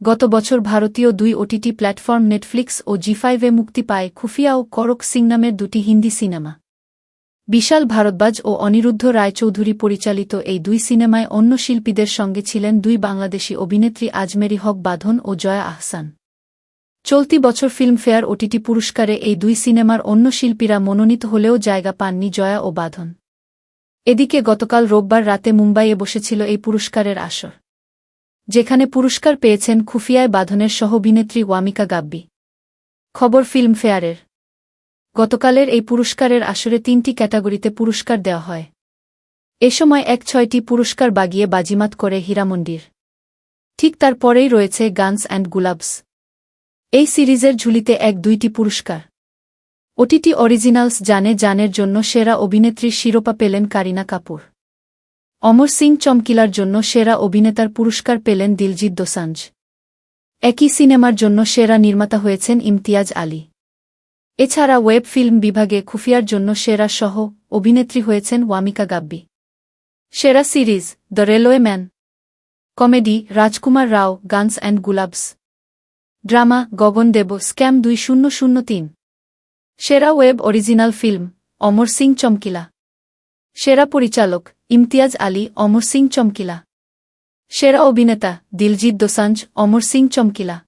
গত বছর ভারতীয় দুই ওটিটি প্ল্যাটফর্ম নেটফ্লিক্স ও জি ফাইভে মুক্তি পায় খুফিয়া ও করক সিং নামের দুটি হিন্দি সিনেমা। বিশাল ভারতবাজ ও অনিরুদ্ধ রায়চৌধুরী পরিচালিত এই দুই সিনেমায় অন্য শিল্পীদের সঙ্গে ছিলেন দুই বাংলাদেশি অভিনেত্রী আজমেরি হক বাঁধন ও জয়া আহসান। চলতি বছর ফিল্মফেয়ার ওটিটি পুরস্কারে এই দুই সিনেমার অন্য শিল্পীরা মনোনীত হলেও জায়গা পাননি জয়া ও বাঁধন। এদিকে গতকাল রোববার রাতে মুম্বাইয়ে বসেছিল এই পুরস্কারের আসর। যেখানে পুরস্কার পেয়েছেন খুফিয়ায় বাঁধনের সহ অভিনেত্রী ওয়ামিকা গাব্বি। খবর ফিল্মফেয়ারের গতকালের এই পুরস্কারের আসরে তিনটি ক্যাটাগরিতে পুরস্কার দেওয়া হয়। এ সময় এক ছয়টি পুরস্কার বাগিয়ে বাজিমাত করে হীরামন্ডির ঠিক তারপরেই রয়েছে গানস অ্যান্ড গুলাবস। এই সিরিজের ঝুলিতে এক দুইটি পুরস্কার। ওটিটি অরিজিনালস জানে জানের জন্য সেরা অভিনেত্রীর শিরোপা পেলেন কারিনা কাপুর। অমর সিং চমকিলার জন্য সেরা অভিনেতার পুরস্কার পেলেন দিলজিৎ দোসাঞ্জ। একই সিনেমার জন্য সেরা নির্মাতা হয়েছেন ইমতিয়াজ আলী। এছাড়া ওয়েব ফিল্ম বিভাগে খুফিয়ার জন্য সেরা সহ অভিনেত্রী হয়েছেন ওয়ামিকা গাব্বি। সেরা series, the railway man. Comedy, Rajkummar Rao, guns and Gulaabs. Drama, Gagan Dev, scam দুই শূন্য শূন্য তিন। সেরা web original film, Amar Singh Chamkila. সেরা পরিচালক ইমতিয়াজ আলী অমর সিং চমকিলা। সেরা অভিনেতা দিলজিৎ দোসাঞ্জ অমর সিং চমকিলা।